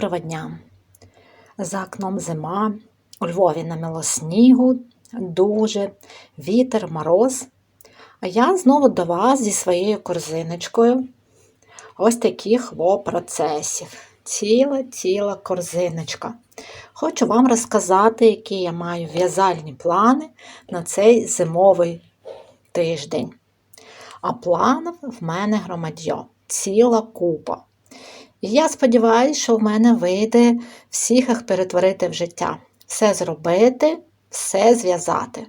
Доброго дня! За окном зима, у Львові наміло снігу, дуже вітер, мороз. А я знову до вас зі своєю корзиночкою ось таких во процесів. Ціла ціла корзиночка. Хочу вам розказати, які я маю в'язальні плани на цей зимовий тиждень. А планів в мене громадьо, ціла купа. Я сподіваюся, що в мене вийде всіх їх перетворити в життя. Все зробити, все зв'язати.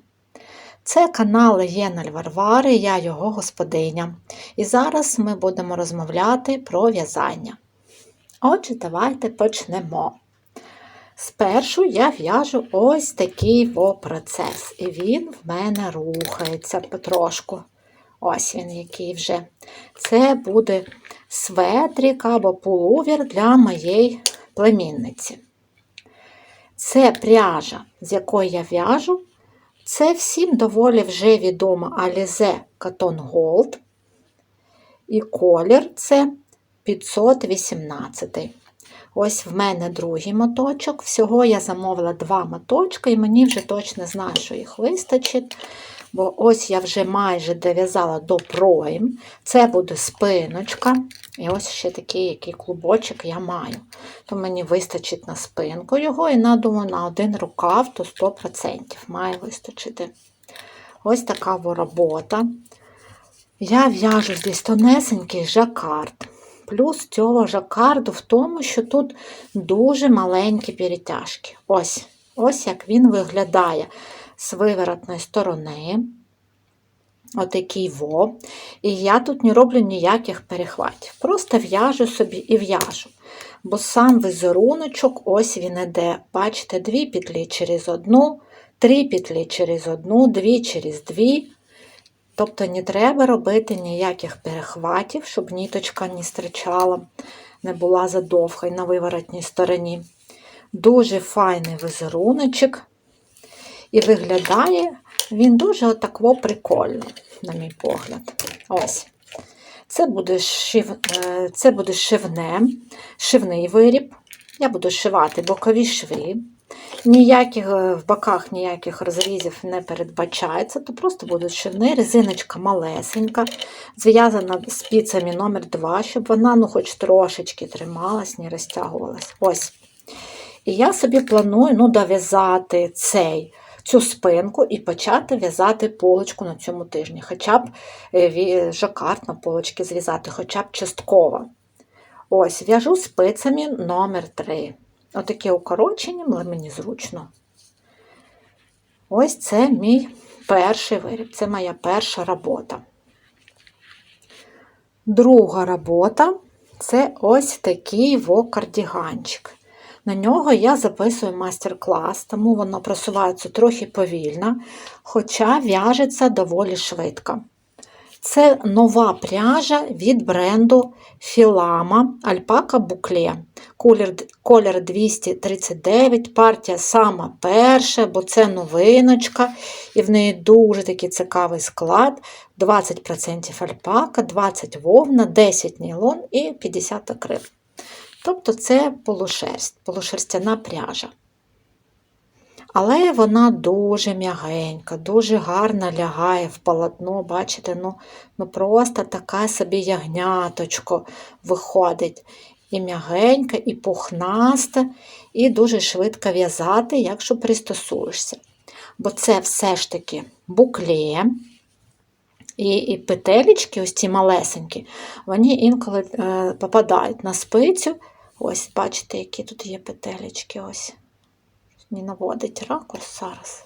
Це канал Єналь Варвари, я його господиня. І зараз ми будемо розмовляти про в'язання. Отже, давайте почнемо. Спершу я в'яжу ось такий во процес, і він в мене рухається потрошку. Ось він який вже. Це буде светрик або пуловір для моєї племінниці. Це пряжа, з якої я в'яжу. Це всім доволі вже відома Alize Cotton Gold. І колір це 518. Ось в мене другий моточок. Всього я замовила два моточки, і мені вже точно знаю, що їх вистачить. Бо ось я вже майже дов'язала до пройм. Це буде спиночка. І ось ще такий який клубочок я маю. То мені вистачить на спинку його, і на, думаю, на один рукав, то 100% має вистачити. Ось така робота. Я в'яжу здесь тонесенький жакард. Плюс цього жакарду в тому, що тут дуже маленькі перетяжки. Ось, ось як він виглядає з виворотної сторони. Отакий во. І я тут не роблю ніяких перехватів. Просто в'яжу собі і в'яжу. Бо сам візеруночок, ось він іде. Бачите, дві петлі через одну, три петлі через одну, дві через дві. Тобто не треба робити ніяких перехватів, щоб ніточка не стричала, не була задовга і на виворотній стороні. Дуже файний візеруночок. І виглядає він дуже отако прикольно, на мій погляд. Ось. Це буде шив, е, це буде шивне, шивний виріб. Я буду шивати бокові шви. Ніяких е, В боках ніяких розрізів не передбачається, то просто буде шивний, резиночка малесенька, зв'язана спицями номер 2 щоб вона ну, хоч трошечки трималась, не розтягувалась. Ось. І я собі планую ну, дов'язати цей цю спинку і почати в'язати полочку на цьому тижні, хоча б е, жакард на полочки зв'язати, хоча б частково. Ось, в'яжу спицями номер 3 Отаке укорочення, але мені зручно. Ось це мій перший виріб, це моя перша робота. Друга робота це ось такий вокардіганчик. На нього я записую майстер-клас, тому воно просувається трохи повільно, хоча в'яжеться доволі швидко. Це нова пряжа від бренду Filama Alpaca Boucle. Колір, колір 239, партія сама перша, бо це новиночка, і в неї дуже такий цікавий склад: 20% альпака, 20 вовна, 10 нейлон і 50 акрил. Тобто це полушерсть, полушерстяна пряжа. Але вона дуже м'ягенька, дуже гарно лягає в полотно, бачите, ну, ну просто така собі ягняточко виходить. І м'ягенька, і пухнаста, і дуже швидко в'язати, якщо пристосуєшся. Бо це все ж таки букле. І і петелечки, ось ці малесенькі, вони інколи е, попадають на спицю Ось, бачите, які тут є петелечки. ось. Не наводить ракурс зараз.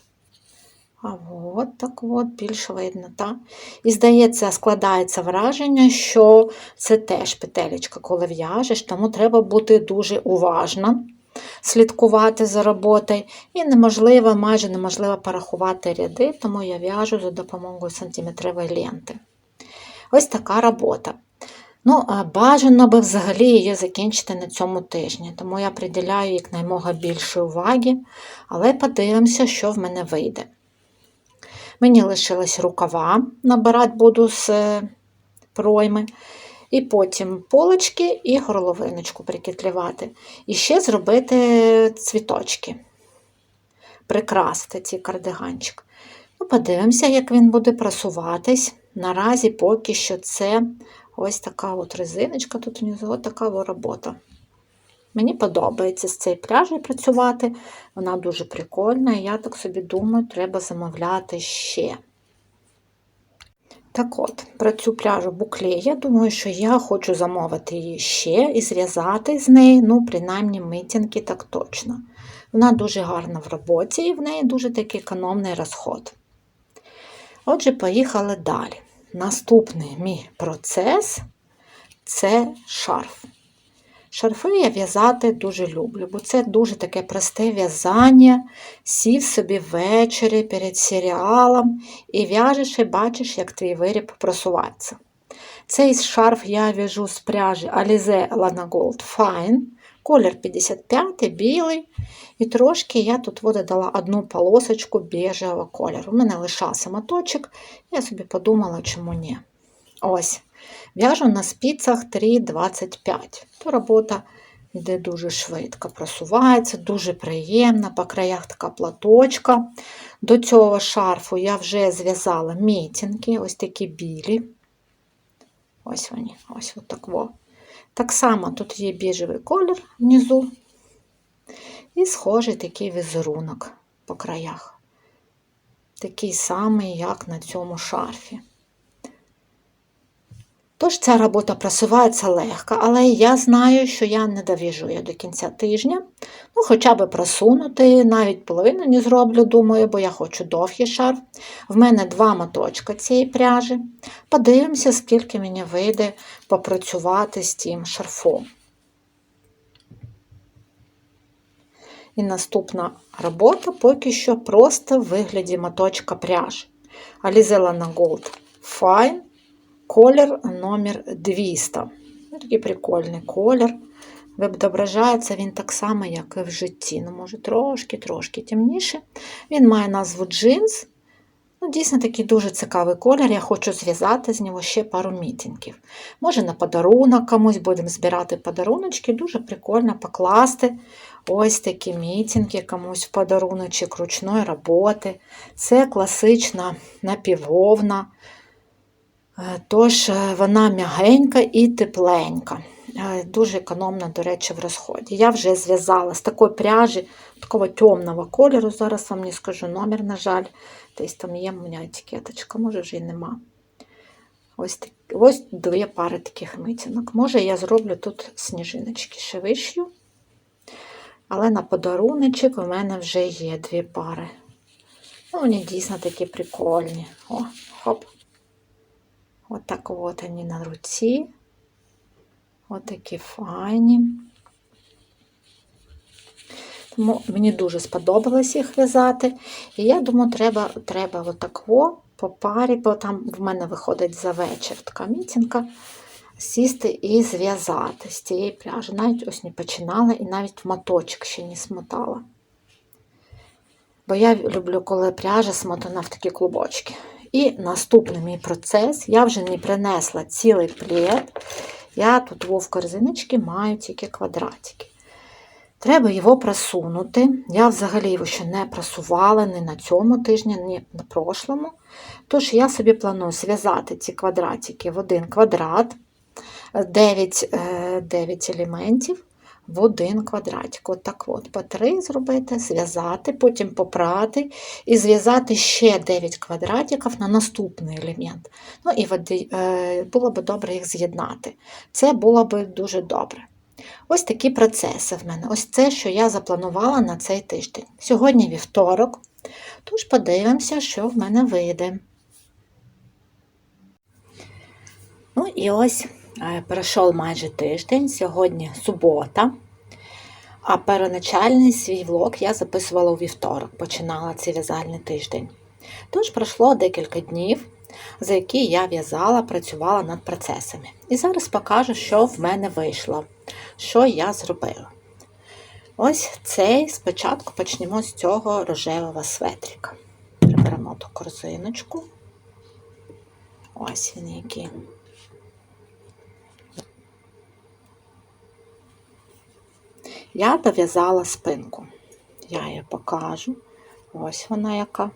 А от так от, більш видно, так? І, здається, складається враження, що це теж петелечка, коли в'яжеш, тому треба бути дуже уважно, слідкувати за роботою. І неможливо, майже неможливо порахувати ряди, тому я в'яжу за допомогою сантиметрової ленти. Ось така робота. Ну, бажано би взагалі її закінчити на цьому тижні, тому я приділяю якнаймога більше уваги, але подивимося, що в мене вийде. Мені лишилось рукава, набирати буду з е, пройми. І потім полочки і горловиночку прикітлювати. І ще зробити цвіточки, прикрасити цей кардиганчик. Ну, Подивимося, як він буде просуватись. Наразі поки що це ось така от резиночка, тут внизу от така от робота. Мені подобається з цією пряжею працювати, вона дуже прикольна, і я так собі думаю, треба замовляти ще. Так от, про цю пряжу букле, я думаю, що я хочу замовити її ще і зв'язати з неї, ну, принаймні, митінки так точно. Вона дуже гарна в роботі і в неї дуже такий економний розход. Отже, поїхали далі. Наступний мій процес це шарф. Шарфи я в'язати дуже люблю, бо це дуже таке просте в'язання, сів собі ввечері перед серіалом і в'яжеш і бачиш, як твій виріб просувається. Цей шарф я в'яжу з пряжі Alize Lana Gold Fine, колір 55 білий. І трошки я тут додала одну полосочку біжевого кольору. У мене лишався моточок, я собі подумала, чому ні. Ось. В'яжу на спицях 3,25. То робота йде дуже швидко, просувається, дуже приємна, по краях така платочка. До цього шарфу я вже зв'язала мітінки, ось такі білі. Ось вони, ось так во. Так само тут є біжевий колір внизу. І схожий такий візерунок по краях. Такий самий, як на цьому шарфі. Тож ця робота просувається легко, але я знаю, що я не довіжу її до кінця тижня. Ну, хоча б просунути, навіть половину не зроблю, думаю, бо я хочу довгий шарф. В мене два моточка цієї пряжі. Подивимося, скільки мені вийде попрацювати з тим шарфом. І наступна робота поки що просто в вигляді моточка пряжі. Alize Lana Gold Fine Колір номер 200. Ну, такий прикольний колір. Відображається він так само, як і в житті. Ну, може, трошки-трошки темніше. Він має назву джинс. Ну, Дійсно, такий дуже цікавий колір. Я хочу зв'язати з нього ще пару мітингів. Може, на подарунок комусь будемо збирати подаруночки. Дуже прикольно покласти ось такі мітинги комусь в подаруночок ручної роботи. Це класична напіввовна. Е, тож е, вона м'ягенька і тепленька. Е, дуже економна, до речі, в розході. Я вже зв'язала з такої пряжі, такого темного кольору. Зараз вам не скажу номер, на жаль, десь там є у мене етикеточка, може вже й нема. Ось так, ось дві пари таких митинок. Може, я зроблю тут сніжиночки ще вишью. Але на подаруночок у мене вже є дві пари. Ну, Вони дійсно такі прикольні. О, хоп. Отак от, от вони на руці. Отакі файні. Тому мені дуже сподобалось їх в'язати. І я думаю, треба треба отако по парі, бо там в мене виходить за вечір така мітінка, сісти і зв'язати з цієї пряжі. Навіть ось не починала і навіть моточок ще не смотала. Бо я люблю, коли пряжа смотана в такі клубочки. І наступний мій процес, я вже не принесла цілий плед, я тут в корзиночці маю тільки квадратики. Треба його просунути. Я взагалі його ще не просувала ні на цьому тижні, ні на прошлому. Тож я собі планую зв'язати ці квадратики в один квадрат, 9 9 елементів в один квадратик. От так от, по три зробити, зв'язати, потім попрати і зв'язати ще 9 квадратиків на наступний елемент. Ну і е, було б добре їх з'єднати. Це було б дуже добре. Ось такі процеси в мене. Ось це, що я запланувала на цей тиждень. Сьогодні вівторок, тож подивимося, що в мене вийде. Ну і ось пройшов майже тиждень, сьогодні субота. А переначальний свій влог я записувала у вівторок, починала цей в'язальний тиждень. Тож пройшло декілька днів, за які я в'язала, працювала над процесами. І зараз покажу, що в мене вийшло, що я зробила. Ось цей спочатку почнемо з цього рожевого светрика. Приберемо ту корзиночку. Ось він який. Я дов'язала спинку. Я її покажу. Ось вона яка.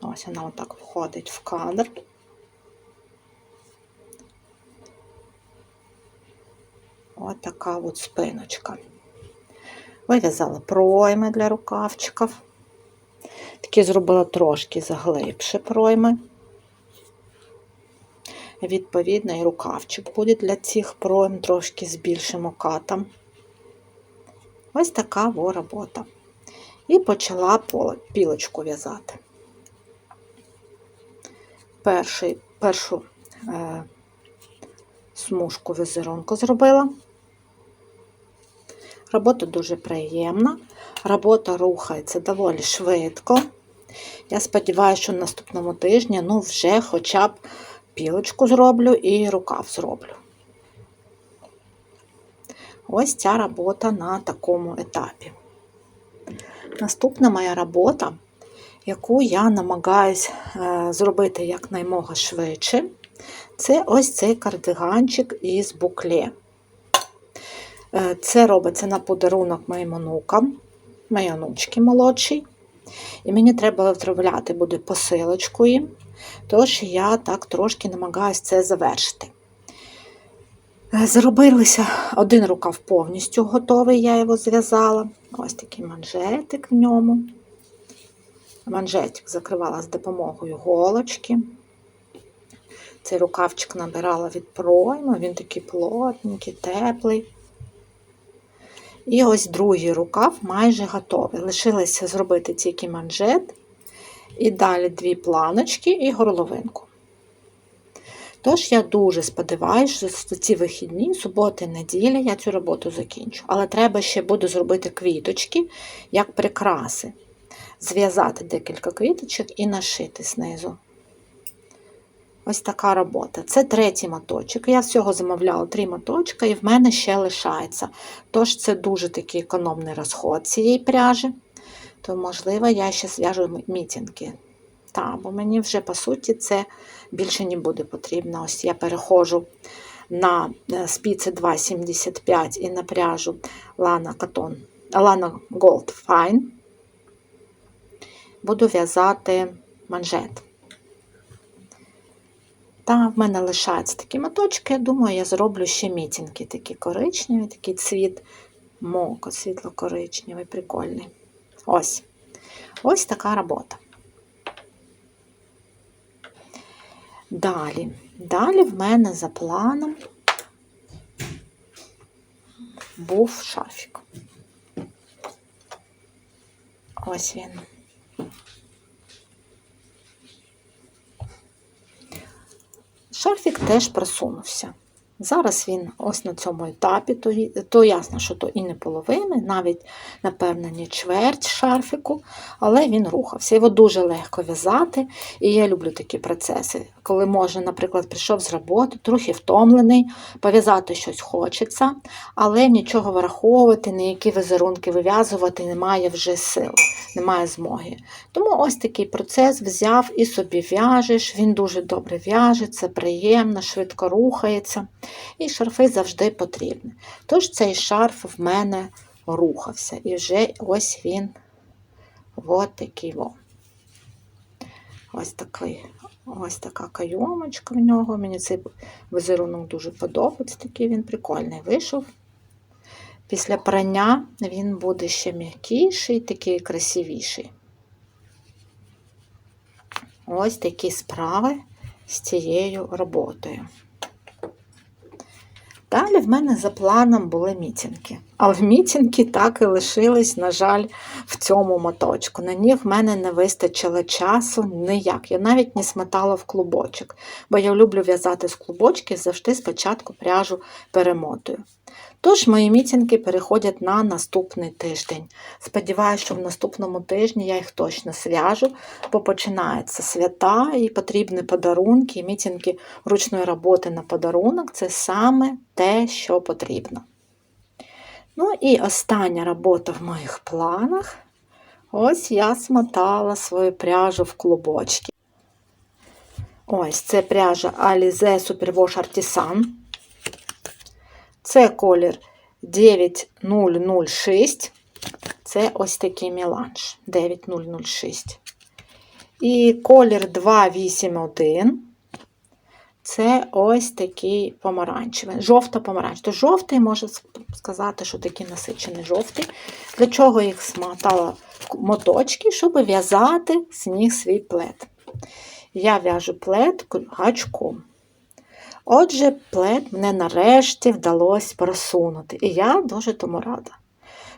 Ось вона отак входить в кадр. Ось така от спиночка. Вив'язала пройми для рукавчиків. Такі зробила трошки заглибше пройми. Відповідно, і рукавчик буде для цих пройм трошки з більшим окатом. Ось така во робота. І почала пілочку в'язати. Перший, Першу е, смужку візерунку зробила. Робота дуже приємна, робота рухається доволі швидко. Я сподіваюся, що наступному тижні ну, вже хоча б пілочку зроблю і рукав зроблю. Ось ця робота на такому етапі. Наступна моя робота, яку я намагаюсь е, зробити якнаймога швидше, це ось цей кардиганчик із букле. Е, Це робиться на подарунок моїм онукам, моїй онучки молодшій. І мені треба відправляти буде посилочку їм, тож я так трошки намагаюся це завершити. Е, Зробилися один рукав повністю готовий, я його зв'язала. Ось такий манжетик в ньому. Манжетик закривала з допомогою голочки. Цей рукавчик набирала від пройму, він такий плотненький, теплий. І ось другий рукав майже готовий. Лишилося зробити тільки манжет, і далі дві планочки і горловинку. Тож я дуже сподіваюся, що ці вихідні, суботи неділя я цю роботу закінчу. Але треба ще буду зробити квіточки, як прикраси. Зв'язати декілька квіточок і нашити знизу. Ось така робота. Це третій моточок. Я всього замовляла три моточка, і в мене ще лишається. Тож це дуже такий економний розход цієї пряжі. То, можливо, я ще зв'яжу мітінки. Так, бо мені вже, по суті, це більше не буде потрібно. Ось я переходжу на спиці 2,75 і на пряжу Lana Cotton, Lana Gold Fine. Буду в'язати манжет. Та в мене лишаються такі моточки. Я думаю, я зроблю ще мітінки такі коричневі, такий цвіт моко, світло-коричневий, прикольний. Ось. Ось така робота. Далі. Далі в мене за планом був шарфік. Ось він. Шарфік теж просунувся. Зараз він ось на цьому етапі, то, то ясно, що то і не половини, навіть, напевно, не чверть шарфіку, але він рухався. Його дуже легко в'язати. І я люблю такі процеси, коли можна, наприклад, прийшов з роботи, трохи втомлений, пов'язати щось хочеться, але нічого враховувати, ніякі візерунки вив'язувати немає вже сил, немає змоги. Тому ось такий процес взяв і собі в'яжеш, він дуже добре в'яжеться, приємно, швидко рухається. І шарфи завжди потрібні. Тож цей шарф в мене рухався. І вже ось він от такий. О. Ось такий. Ось така кайомочка в нього. Мені цей візерунок дуже подобається, такий він прикольний вийшов. Після прання він буде ще м'якіший, такий красивіший. Ось такі справи з цією роботою. Далі в мене за планом були мітінки. Але мітінки так і лишились, на жаль, в цьому моточку. На них в мене не вистачило часу ніяк. Я навіть не сметала в клубочок, бо я люблю в'язати з клубочки завжди спочатку пряжу перемотую. Тож мої мітинги переходять на наступний тиждень. Сподіваюся, що в наступному тижні я їх точно свяжу, бо починаються свята і потрібні подарунки, і мітинги ручної роботи на подарунок це саме те, що потрібно. Ну і остання робота в моїх планах. Ось я смотала свою пряжу в клубочки. Ось це пряжа Alize Superwash Artisan. Це колір 9006. Це ось такий меланж 9006. І колір 281. Це ось такий помаранчевий, жовто-помаранчевий. То жовтий, можна сказати, що такий насичений жовтий. Для чого їх смотала моточки, щоб в'язати з них свій плед. Я в'яжу плед гачком. Отже, плед мене нарешті вдалося просунути. І я дуже тому рада.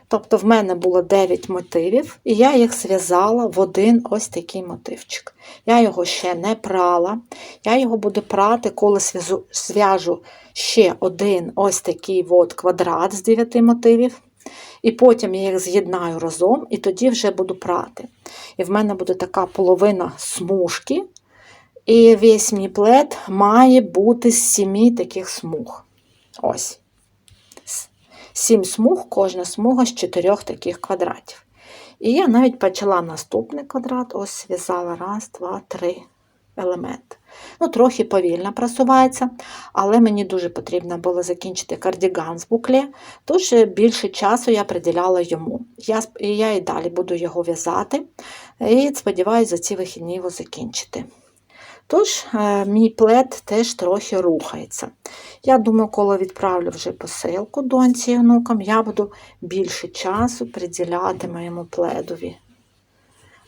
Тобто, в мене було 9 мотивів, і я їх зв'язала в один ось такий мотивчик. Я його ще не прала. Я його буду прати, коли зв'яжу- зв'яжу ще один ось такий от квадрат з 9 мотивів. І потім я їх з'єднаю разом, і тоді вже буду прати. І в мене буде така половина смужки. І весь мій плед має бути з сімі таких смуг. Ось. Сім смуг, кожна смуга з чотирьох таких квадратів. І я навіть почала наступний квадрат, ось зв'язала раз, два, три елементи. Ну, трохи повільно просувається, але мені дуже потрібно було закінчити кардіган з букле, тож більше часу я приділяла йому. Я, я і далі буду його в'язати, і сподіваюся, за ці вихідні його закінчити. Тож, е, мій плед теж трохи рухається. Я думаю, коли відправлю вже посилку доньці і онукам, я буду більше часу приділяти моєму пледові.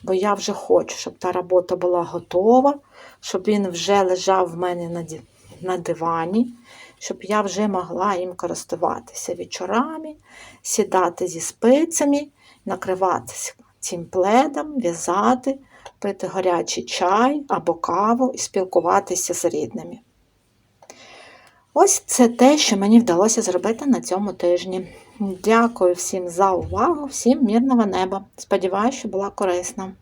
Бо я вже хочу, щоб та робота була готова, щоб він вже лежав в мене на дивані, щоб я вже могла їм користуватися вечорами, сідати зі спицями, накриватися цим пледом, в'язати, пити гарячий чай або каву і спілкуватися з рідними. Ось це те, що мені вдалося зробити на цьому тижні. Дякую всім за увагу, всім мирного неба. Сподіваюся, що була корисна.